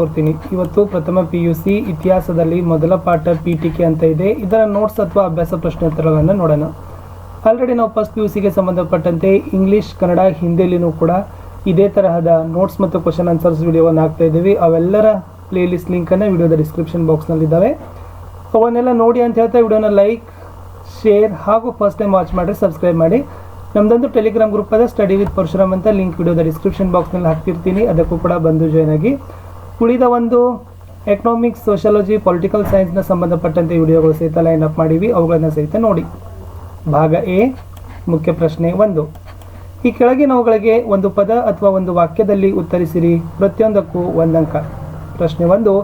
ಕೋರ್ತೀನಿ ಇವತ್ತು ಪ್ರಥಮ P U C ಇತಿಹಾಸದಲ್ಲಿ ಮೊದಲ ಪಾಠ ಪೀಠಿಕೆ ಅಂತ ಇದೆ. ಇದರ ನೋಟ್ಸ್ ಅಥವಾ ಅಭ್ಯಾಸ ಪ್ರಶ್ನೆ ಉತ್ತರಗಳನ್ನು ನೋಡೋಣ. ಆಲ್ರೆಡಿ ನಾವು ಫಸ್ಟ್ ಪಿ ಯು ಸಿಗೆ ಸಂಬಂಧಪಟ್ಟಂತೆ ಇಂಗ್ಲೀಷ್ ಕನ್ನಡ ಹಿಂದಿಯಲ್ಲಿನೂ ಕೂಡ ಇದೇ ತರಹದ ನೋಟ್ಸ್ ಮತ್ತು ಕ್ವಶನ್ ಆನ್ಸರ್ಸ್ ವಿಡಿಯೋವನ್ನು ಹಾಕ್ತಾ ಇದ್ದೀವಿ. ಅವೆಲ್ಲರ ಪ್ಲೇ ಲಿಸ್ಟ್ ಲಿಂಕನ್ನು ವಿಡಿಯೋದ ಡಿಸ್ಕ್ರಿಪ್ಷನ್ ಬಾಕ್ಸ್ನಲ್ಲಿದ್ದಾವೆ ಅವನ್ನೆಲ್ಲ ನೋಡಿ ಅಂತ ಹೇಳ್ತಾ ವಿಡಿಯೋನ ಲೈಕ್ ಶೇರ್ ಹಾಗೂ ಫಸ್ಟ್ ಟೈಮ್ ವಾಚ್ ಮಾಡಿ ಸಬ್ಸ್ಕ್ರೈಬ್ ಮಾಡಿ. ನಮ್ಮದೊಂದು ಟೆಲಿಗ್ರಾಮ್ ಗ್ರೂಪ್ ಅದ ಸ್ಟಡಿ ವಿತ್ ಪರಶುರಾಮ್ ಅಂತ ಲಿಂಕ್ ವಿಡಿಯೋದ ಡಿಸ್ಕ್ರಿಪ್ಷನ್ ಬಾಕ್ಸ್ನಲ್ಲಿ ಹಾಕ್ತಿರ್ತೀನಿ. ಅದಕ್ಕೂ ಕೂಡ ಬಂದು ಜಾಯ್ನ್ ಆಗಿ. ಉಳಿದ ಒಂದು ಎಕನಾಮಿಕ್ಸ್ ಸೋಷಿಯಾಲಜಿ ಪೊಲಿಟಿಕಲ್ ಸೈನ್ಸ್ನ ಸಂಬಂಧಪಟ್ಟಂತೆ ವಿಡಿಯೋಗಳು ಸಹಿತ ಲೈನ್ ಅಪ್ ಮಾಡಿವಿ. ಅವುಗಳನ್ನು ಸಹಿತ ನೋಡಿ. ಭಾಗ ಎ, ಮುಖ್ಯ ಪ್ರಶ್ನೆ ಒಂದು. ಈ ಕೆಳಗಿನವುಗಳಿಗೆ ಒಂದು ಪದ ಅಥವಾ ಒಂದು ವಾಕ್ಯದಲ್ಲಿ ಉತ್ತರಿಸಿರಿ. ಪ್ರತಿಯೊಂದಕ್ಕೂ ಒಂದಂಕ. ಪ್ರಶ್ನೆ ಒಂದು,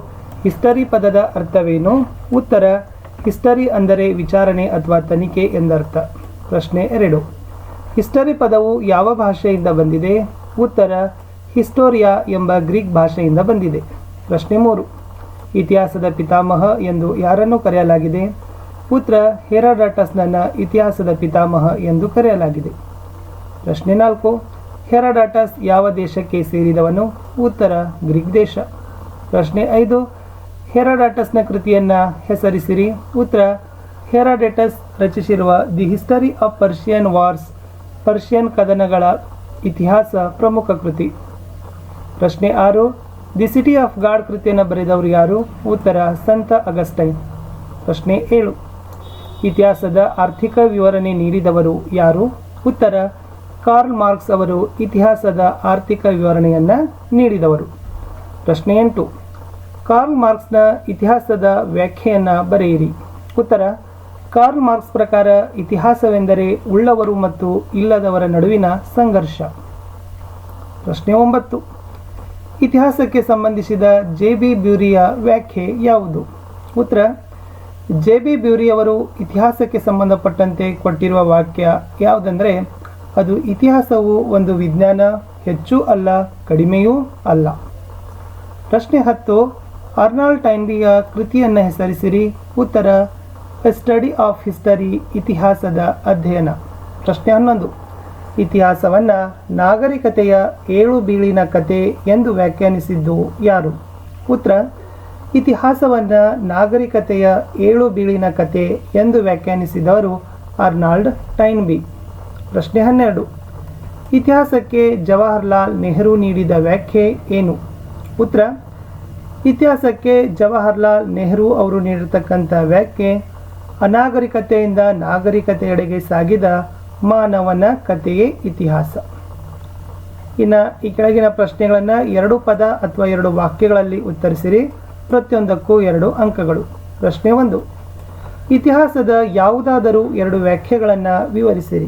ಹಿಸ್ಟರಿ ಪದದ ಅರ್ಥವೇನು? ಉತ್ತರ, ಹಿಸ್ಟರಿ ಅಂದರೆ ವಿಚಾರಣೆ ಅಥವಾ ತನಿಖೆ ಎಂದರ್ಥ. ಪ್ರಶ್ನೆ ಎರಡು, ಹಿಸ್ಟರಿ ಪದವು ಯಾವ ಭಾಷೆಯಿಂದ ಬಂದಿದೆ? ಉತ್ತರ ಹಿಸ್ಟೋರಿಯಾ ಎಂಬ ಗ್ರೀಕ್ ಭಾಷೆಯಿಂದ ಬಂದಿದೆ. ಪ್ರಶ್ನೆ ಮೂರು. ಇತಿಹಾಸದ ಪಿತಾಮಹ ಎಂದು ಯಾರನ್ನು ಕರೆಯಲಾಗಿದೆ? ಪುತ್ರ ಹೆರಾಡಾಟಸ್ನನ್ನು ಇತಿಹಾಸದ ಪಿತಾಮಹ ಎಂದು ಕರೆಯಲಾಗಿದೆ. ಪ್ರಶ್ನೆ ನಾಲ್ಕು. ಹೆರಾಡಾಟಸ್ ಯಾವ ದೇಶಕ್ಕೆ ಸೇರಿದವನು? ಉತ್ತರ, ಗ್ರೀಕ್ ದೇಶ. ಪ್ರಶ್ನೆ ಐದು. ಹೆರಾಡಾಟಸ್ನ ಕೃತಿಯನ್ನು ಹೆಸರಿಸಿರಿ. ಉತ್ತರ. ಹೆರಾಡೇಟಸ್ ರಚಿಸಿರುವ the history of Persian wars, Persian ಕದನಗಳ ಇತಿಹಾಸ ಪ್ರಮುಖ ಕೃತಿ. ಪ್ರಶ್ನೆ ಆರು, ದಿ ಸಿಟಿ ಆಫ್ ಗಾಡ್ ಕೃತಿಯನ್ನು ಬರೆದವರು ಯಾರು? ಉತ್ತರ, ಸಂತ ಅಗಸ್ಟೈನ್. ಪ್ರಶ್ನೆ ಏಳು, ಇತಿಹಾಸದ ಆರ್ಥಿಕ ವಿವರಣೆ ನೀಡಿದವರು ಯಾರು? ಉತ್ತರ, ಕಾರ್ಲ್ ಮಾರ್ಕ್ಸ್ ಅವರು ಇತಿಹಾಸದ ಆರ್ಥಿಕ ವಿವರಣೆಯನ್ನು ನೀಡಿದವರು. ಪ್ರಶ್ನೆ ಎಂಟು, ಕಾರ್ಲ್ ಮಾರ್ಕ್ಸ್ನ ಇತಿಹಾಸದ ವ್ಯಾಖ್ಯೆಯನ್ನು ಬರೆಯಿರಿ. ಉತ್ತರ, ಕಾರ್ಲ್ ಮಾರ್ಕ್ಸ್ ಪ್ರಕಾರ ಇತಿಹಾಸವೆಂದರೆ ಉಳ್ಳವರು ಮತ್ತು ಇಲ್ಲದವರ ನಡುವಿನ ಸಂಘರ್ಷ. ಪ್ರಶ್ನೆ ಒಂಬತ್ತು ಇತಿಹಾಸಕ್ಕೆ ಸಂಬಂಧಿಸಿದ ಜೆ ಬಿ ಬ್ಯೂರಿಯ ವ್ಯಾಖ್ಯೆ ಯಾವುದು? ಉತ್ತರ, ಜೆ ಬಿ ಬ್ಯೂರಿಯವರು ಇತಿಹಾಸಕ್ಕೆ ಸಂಬಂಧಪಟ್ಟಂತೆ ಕೊಟ್ಟಿರುವ ವಾಕ್ಯ ಯಾವುದಂದರೆ, ಅದು ಇತಿಹಾಸವು ಒಂದು ವಿಜ್ಞಾನ, ಹೆಚ್ಚು ಅಲ್ಲ, ಕಡಿಮೆಯೂ ಅಲ್ಲ. ಪ್ರಶ್ನೆ ಹತ್ತು, ಅರ್ನಾಲ್ಡ್ ಟೈನ್ಬಿಯ ಕೃತಿಯನ್ನು ಹೆಸರಿಸಿರಿ. ಉತ್ತರ ಸ್ಟಡಿ ಆಫ್ ಹಿಸ್ಟರಿ ಇತಿಹಾಸದ ಅಧ್ಯಯನ. ಪ್ರಶ್ನೆ ಹನ್ನೊಂದು. ಇತಿಹಾಸವನ್ನು ನಾಗರಿಕತೆಯ ಏಳು ಬೀಳಿನ ಕತೆ ಎಂದು ವ್ಯಾಖ್ಯಾನಿಸಿದ್ದು ಯಾರು? ಪುತ್ರ, ಇತಿಹಾಸವನ್ನು ನಾಗರಿಕತೆಯ ಏಳು ಬೀಳಿನ ಕತೆ ಎಂದು ವ್ಯಾಖ್ಯಾನಿಸಿದವರು ಅರ್ನಾಲ್ಡ್ ಟೈನ್ಬಿ. ಪ್ರಶ್ನೆ ಹನ್ನೆರಡು. ಇತಿಹಾಸಕ್ಕೆ ಜವಾಹರ್ಲಾಲ್ ನೆಹರು ನೀಡಿದ ವ್ಯಾಖ್ಯೆ ಏನು? ಉತ್ತರ ಇತಿಹಾಸಕ್ಕೆ ಜವಾಹರ್ಲಾಲ್ ನೆಹರು ಅವರು ನೀಡಿರ್ತಕ್ಕಂಥ ವ್ಯಾಖ್ಯೆ, ಅನಾಗರಿಕತೆಯಿಂದ ನಾಗರಿಕತೆಯೆಡೆಗೆ ಸಾಗಿದ ಮಾನವನ ಕಥೆಯೇ ಇತಿಹಾಸ. ಇನ್ನು ಈ ಕೆಳಗಿನ ಪ್ರಶ್ನೆಗಳನ್ನು ಎರಡು ಪದ ಅಥವಾ ಎರಡು ವಾಕ್ಯಗಳಲ್ಲಿ ಉತ್ತರಿಸಿರಿ. ಪ್ರತಿಯೊಂದಕ್ಕೂ ಎರಡು ಅಂಕಗಳು. ಪ್ರಶ್ನೆ ಒಂದು, ಇತಿಹಾಸದ ಯಾವುದಾದರೂ ಎರಡು ವ್ಯಾಖ್ಯೆಗಳನ್ನು ವಿವರಿಸಿರಿ.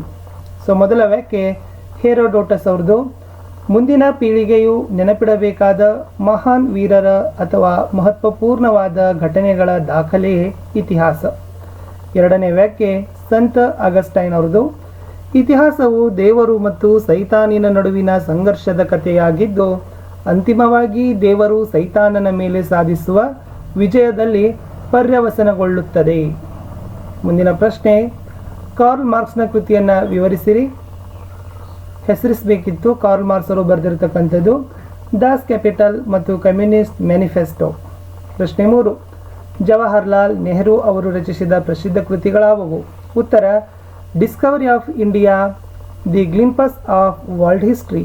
ಸೊ, ಮೊದಲ ವ್ಯಾಖ್ಯೆ, ಹೇರೋಡೋಟಸ್ ಅವ್ರದ್ದು, ಮುಂದಿನ ಪೀಳಿಗೆಯು ನೆನಪಿಡಬೇಕಾದ ಮಹಾನ್ ವೀರರ ಅಥವಾ ಮಹತ್ವಪೂರ್ಣವಾದ ಘಟನೆಗಳ ದಾಖಲೆಯೇ ಇತಿಹಾಸ. ಎರಡನೇ ವ್ಯಾಖ್ಯೆ, ಸಂತ ಅಗಸ್ಟೈನ್ ಅವರದು ಇತಿಹಾಸವು ದೇವರು ಮತ್ತು ಸೈತಾನಿನ ನಡುವಿನ ಸಂಘರ್ಷದ ಕಥೆಯಾಗಿದ್ದು, ಅಂತಿಮವಾಗಿ ದೇವರು ಸೈತಾನನ ಮೇಲೆ ಸಾಧಿಸುವ ವಿಜಯದಲ್ಲಿ ಪರ್ಯವಸನಗೊಳ್ಳುತ್ತದೆ. ಮುಂದಿನ ಪ್ರಶ್ನೆ, ಕಾರ್ಲ್ ಮಾರ್ಕ್ಸ್ನ ಕೃತಿಯನ್ನು ವಿವರಿಸಿರಿ. ಹೆಸರಿಸಬೇಕಿತ್ತು ಕಾರ್ಲ್ ಮಾರ್ಕ್ಸ್ ಅವರು ಬರೆದಿರತಕ್ಕಂಥದ್ದು, ದಾಸ್ ಕ್ಯಾಪಿಟಲ್ ಮತ್ತು ಕಮ್ಯುನಿಸ್ಟ್ ಮ್ಯಾನಿಫೆಸ್ಟೋ. ಪ್ರಶ್ನೆ ಮೂರು, ಜವಾಹರ್ಲಾಲ್ ನೆಹರು ಅವರು ರಚಿಸಿದ ಪ್ರಸಿದ್ಧ ಕೃತಿಗಳಾವವು? ಉತ್ತರ discovery of India the glimpses of world history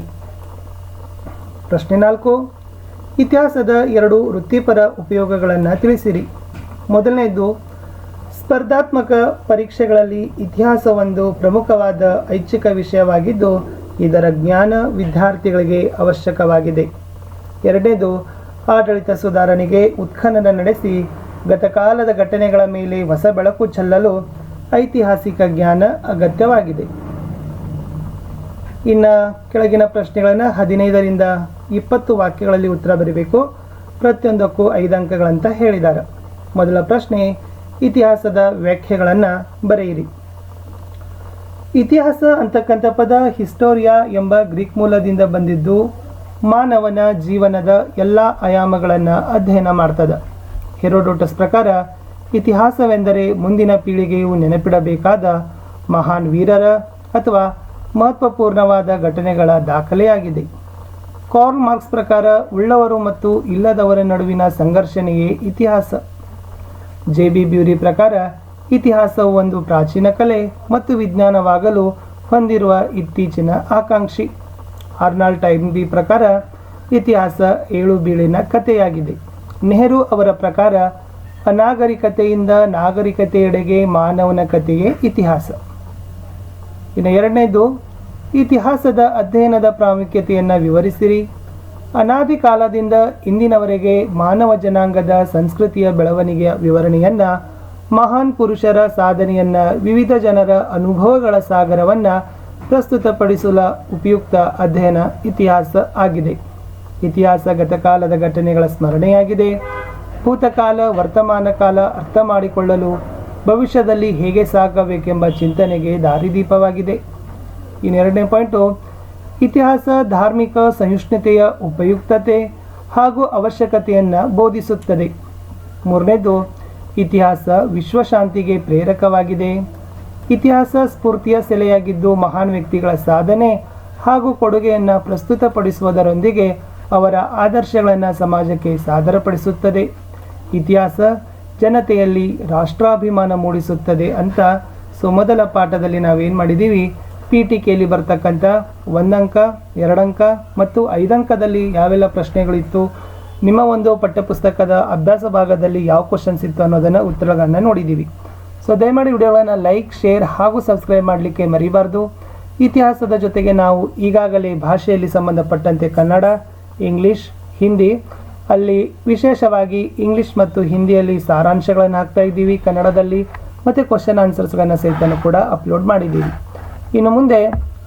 ಪ್ರಶ್ನೆ ನಾಲ್ಕು, ಇತಿಹಾಸದ ಎರಡು ವೃತ್ತಿಪರ ಉಪಯೋಗಗಳನ್ನು ತಿಳಿಸಿರಿ. ಮೊದಲನೇದು, ಸ್ಪರ್ಧಾತ್ಮಕ ಪರೀಕ್ಷೆಗಳಲ್ಲಿ ಇತಿಹಾಸ ಒಂದು ಪ್ರಮುಖವಾದ ಐಚ್ಛಿಕ ವಿಷಯವಾಗಿದ್ದು, ಇದರ ಜ್ಞಾನ ವಿದ್ಯಾರ್ಥಿಗಳಿಗೆ ಅವಶ್ಯಕವಾಗಿದೆ. ಎರಡನೇದು, ಆಡಳಿತ ಸುಧಾರಣೆಗೆ ಉತ್ಖನನ ನಡೆಸಿ, ಗತಕಾಲದ ಘಟನೆಗಳ ಮೇಲೆ ಹೊಸ ಬೆಳಕು ಚೆಲ್ಲಲು ಐತಿಹಾಸಿಕ ಜ್ಞಾನ ಅಗತ್ಯವಾಗಿದೆ. ಇನ್ನು ಕೆಳಗಿನ ಪ್ರಶ್ನೆಗಳನ್ನು ಹದಿನೈದರಿಂದ ಇಪ್ಪತ್ತು ವಾಕ್ಯಗಳಲ್ಲಿ ಉತ್ತರ ಬರೀಬೇಕು. ಪ್ರತಿಯೊಂದಕ್ಕೂ ಐದು ಅಂಕಗಳಂತ ಹೇಳಿದ್ದಾರೆ ಮೊದಲ ಪ್ರಶ್ನೆ, ಇತಿಹಾಸದ ವ್ಯಾಖ್ಯೆಗಳನ್ನು ಬರೆಯಿರಿ. ಇತಿಹಾಸ ಅಂತಕ್ಕಂಥ ಪದ ಹಿಸ್ಟೋರಿಯಾ ಎಂಬ ಗ್ರೀಕ್ ಮೂಲದಿಂದ ಬಂದಿದ್ದು ಮಾನವನ ಜೀವನದ ಎಲ್ಲ ಆಯಾಮಗಳನ್ನು ಅಧ್ಯಯನ ಮಾಡ್ತದೆ. ಹೆರೋಡೋಟಸ್ ಪ್ರಕಾರ ಇತಿಹಾಸವೆಂದರೆ ಮುಂದಿನ ಪೀಳಿಗೆಯು ನೆನಪಿಡಬೇಕಾದ ಮಹಾನ್ ವೀರರ ಅಥವಾ ಮಹತ್ವಪೂರ್ಣವಾದ ಘಟನೆಗಳ ದಾಖಲೆಯಾಗಿದೆ. ಕಾರ್ಲ್ ಮಾರ್ಕ್ಸ್ ಪ್ರಕಾರ ಉಳ್ಳವರು ಮತ್ತು ಇಲ್ಲದವರ ನಡುವಿನ ಸಂಘರ್ಷಣೆಯೇ ಇತಿಹಾಸ. ಜೆ ಬಿ ಬ್ಯೂರಿ ಪ್ರಕಾರ ಇತಿಹಾಸವು ಒಂದು ಪ್ರಾಚೀನ ಕಲೆ ಮತ್ತು ವಿಜ್ಞಾನವಾಗಲು ಹೊಂದಿರುವ ಇತ್ತೀಚಿನ ಆಕಾಂಕ್ಷಿ. ಆರ್ನಾಲ್ಡ್ ಟೈಮ್ಬಿ ಪ್ರಕಾರ ಇತಿಹಾಸ ಏಳು ಬೀಳಿನ ಕಥೆಯಾಗಿದೆ. ನೆಹರು ಅವರ ಪ್ರಕಾರ ಅನಾಗರಿಕತೆಯಿಂದ ನಾಗರಿಕತೆಯೆಡೆಗೆ ಮಾನವನ ಕಥೆಯೇ ಇತಿಹಾಸ. ಇನ್ನು ಎರಡನೇದು, ಇತಿಹಾಸದ ಅಧ್ಯಯನದ ಪ್ರಾಮುಖ್ಯತೆಯನ್ನು ವಿವರಿಸಿರಿ. ಅನಾದಿ ಕಾಲದಿಂದ ಇಂದಿನವರೆಗೆ ಮಾನವ ಜನಾಂಗದ ಸಂಸ್ಕೃತಿಯ ಬೆಳವಣಿಗೆಯ ವಿವರಣೆಯನ್ನ, ಮಹಾನ್ ಪುರುಷರ ಸಾಧನೆಯನ್ನ, ವಿವಿಧ ಜನರ ಅನುಭವಗಳ ಸಾಗರವನ್ನ ಪ್ರಸ್ತುತಪಡಿಸಲ ಉಪಯುಕ್ತ ಅಧ್ಯಯನ ಇತಿಹಾಸ ಆಗಿದೆ. ಇತಿಹಾಸ ಗತಕಾಲದ ಘಟನೆಗಳ ಸ್ಮರಣೆಯಾಗಿದೆ. ಭೂತಕಾಲ, ವರ್ತಮಾನ ಕಾಲ ಅರ್ಥ ಮಾಡಿಕೊಳ್ಳಲು ಭವಿಷ್ಯದಲ್ಲಿ ಹೇಗೆ ಸಾಗಬೇಕೆಂಬ ಚಿಂತನೆಗೆ ದಾರಿದೀಪವಾಗಿದೆ. ಇನ್ನೆರಡನೇ ಪಾಯಿಂಟು, ಇತಿಹಾಸ, ಧಾರ್ಮಿಕ ಸಹಿಷ್ಣುತೆಯ ಉಪಯುಕ್ತತೆ ಹಾಗೂ ಅವಶ್ಯಕತೆಯನ್ನು ಬೋಧಿಸುತ್ತದೆ. ಮೂರನೇದು, ಇತಿಹಾಸ ವಿಶ್ವಶಾಂತಿಗೆ ಪ್ರೇರಕವಾಗಿದೆ. ಇತಿಹಾಸ ಸ್ಫೂರ್ತಿಯ ಸೆಲೆಯಾಗಿದ್ದು ಮಹಾನ್ ವ್ಯಕ್ತಿಗಳ ಸಾಧನೆ ಹಾಗೂ ಕೊಡುಗೆಯನ್ನು ಪ್ರಸ್ತುತಪಡಿಸುವುದರೊಂದಿಗೆ ಅವರ ಆದರ್ಶಗಳನ್ನು ಸಮಾಜಕ್ಕೆ ಸಾದರಪಡಿಸುತ್ತದೆ. ಇತಿಹಾಸ ಜನತೆಯಲ್ಲಿ ರಾಷ್ಟ್ರಾಭಿಮಾನ ಮೂಡಿಸುತ್ತದೆ ಅಂತ ಸೊ ಮೊದಲ ಪಾಠದಲ್ಲಿ ನಾವೇನು ಮಾಡಿದ್ದೀವಿ ಪಿ ಟಿ ಕೆಯಲ್ಲಿ ಬರ್ತಕ್ಕಂಥ ಒಂದಂಕ, ಎರಡಂಕ ಮತ್ತು ಐದಂಕದಲ್ಲಿ ಯಾವೆಲ್ಲ ಪ್ರಶ್ನೆಗಳಿತ್ತು? ನಿಮ್ಮ ಒಂದು ಪಠ್ಯಪುಸ್ತಕದ ಅಭ್ಯಾಸ ಭಾಗದಲ್ಲಿ ಯಾವ ಕ್ವಶನ್ಸ್ ಇತ್ತು ಅನ್ನೋದನ್ನು ಉತ್ತರಗಳನ್ನು ನೋಡಿದ್ದೀವಿ ಸೊ ದಯಮಾಡಿ ವಿಡಿಯೋಗಳನ್ನು ಲೈಕ್ ಶೇರ್ ಹಾಗೂ ಸಬ್ಸ್ಕ್ರೈಬ್ ಮಾಡಲಿಕ್ಕೆ ಮರಿಬಾರ್ದು. ಇತಿಹಾಸದ ಜೊತೆಗೆ ನಾವು ಈಗಾಗಲೇ ಭಾಷೆಯಲ್ಲಿ ಸಂಬಂಧಪಟ್ಟಂತೆ ಕನ್ನಡ ಇಂಗ್ಲಿಷ್ ಹಿಂದಿ ಅಲ್ಲಿ ವಿಶೇಷವಾಗಿ ಇಂಗ್ಲಿಷ್ ಮತ್ತು ಹಿಂದಿಯಲ್ಲಿ ಸಾರಾಂಶಗಳನ್ನು ಹಾಕ್ತಾ ಇದ್ದೀವಿ, ಕನ್ನಡದಲ್ಲಿ ಮತ್ತು ಕ್ವಶನ್ ಆನ್ಸರ್ಸ್ಗಳನ್ನು ಸಹಿತ ಕೂಡ ಅಪ್ಲೋಡ್ ಮಾಡಿದ್ದೀವಿ. ಇನ್ನು ಮುಂದೆ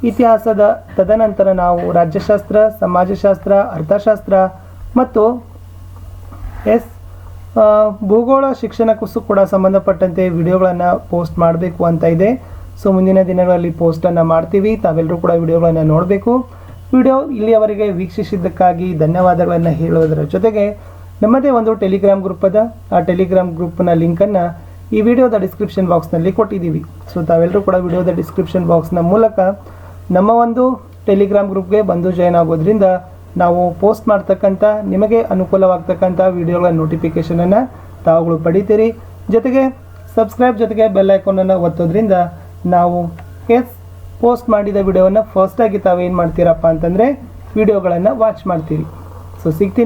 ಇತಿಹಾಸದ ತದನಂತರ ನಾವು ರಾಜ್ಯಶಾಸ್ತ್ರ, ಸಮಾಜಶಾಸ್ತ್ರ, ಅರ್ಥಶಾಸ್ತ್ರ ಮತ್ತು ಎಸ್ ಭೂಗೋಳ ಶಿಕ್ಷಣಕ್ಕೂ ಕೂಡ ಸಂಬಂಧಪಟ್ಟಂತೆ ವಿಡಿಯೋಗಳನ್ನು ಪೋಸ್ಟ್ ಮಾಡಬೇಕು ಅಂತ ಇದೆ. ಸೊ ಮುಂದಿನ ದಿನಗಳಲ್ಲಿ ಪೋಸ್ಟನ್ನು ಮಾಡ್ತೀವಿ. ತಾವೆಲ್ಲರೂ ಕೂಡ ವಿಡಿಯೋಗಳನ್ನು ನೋಡಬೇಕು. ವಿಡಿಯೋ ಇಲ್ಲಿಯವರೆಗೆ ವೀಕ್ಷಿಸಿದ್ದಕ್ಕಾಗಿ ಧನ್ಯವಾದಗಳನ್ನು ಹೇಳುವುದರ ಜೊತೆಗೆ ನಮ್ಮದೇ ಒಂದು ಟೆಲಿಗ್ರಾಮ್ ಗ್ರೂಪ್ ಅದ. ಆ ಟೆಲಿಗ್ರಾಮ್ ಗ್ರೂಪ್ನ ಲಿಂಕನ್ನು ಈ ವಿಡಿಯೋದ ಡಿಸ್ಕ್ರಿಪ್ಷನ್ ಬಾಕ್ಸ್ನಲ್ಲಿ ಕೊಟ್ಟಿದ್ದೀವಿ. ಸೊ ತಾವೆಲ್ಲರೂ ಕೂಡ ವಿಡಿಯೋದ ಡಿಸ್ಕ್ರಿಪ್ಷನ್ ಬಾಕ್ಸ್ನ ಮೂಲಕ ನಮ್ಮ ಒಂದು ಟೆಲಿಗ್ರಾಮ್ ಗ್ರೂಪ್ಗೆ ಬಂದು ಜಾಯ್ನ್ ಆಗೋದ್ರಿಂದ ನಾವು ಪೋಸ್ಟ್ ಮಾಡ್ತಕ್ಕಂಥ, ನಿಮಗೆ ಅನುಕೂಲವಾಗ್ತಕ್ಕಂಥ ವಿಡಿಯೋಗಳ ನೋಟಿಫಿಕೇಷನನ್ನು ತಾವುಗಳು ಪಡಿತೀರಿ. ಜೊತೆಗೆ ಸಬ್ಸ್ಕ್ರೈಬ್ ಜೊತೆಗೆ ಬೆಲ್ ಐಕಾನನ್ನು ಒತ್ತೋದ್ರಿಂದ ನಾವು ಎಸ್ ಪೋಸ್ಟ್ ಮಾಡಿದ ವಿಡಿಯೋವನ್ನು ಫಸ್ಟಾಗಿ ತಾವೇನು ಮಾಡ್ತೀರಪ್ಪ ಅಂತಂದರೆ ವಿಡಿಯೋಗಳನ್ನು ವಾಚ್ ಮಾಡ್ತೀರಿ. ಸೊ ಸಿಗ್ತೀನಿ.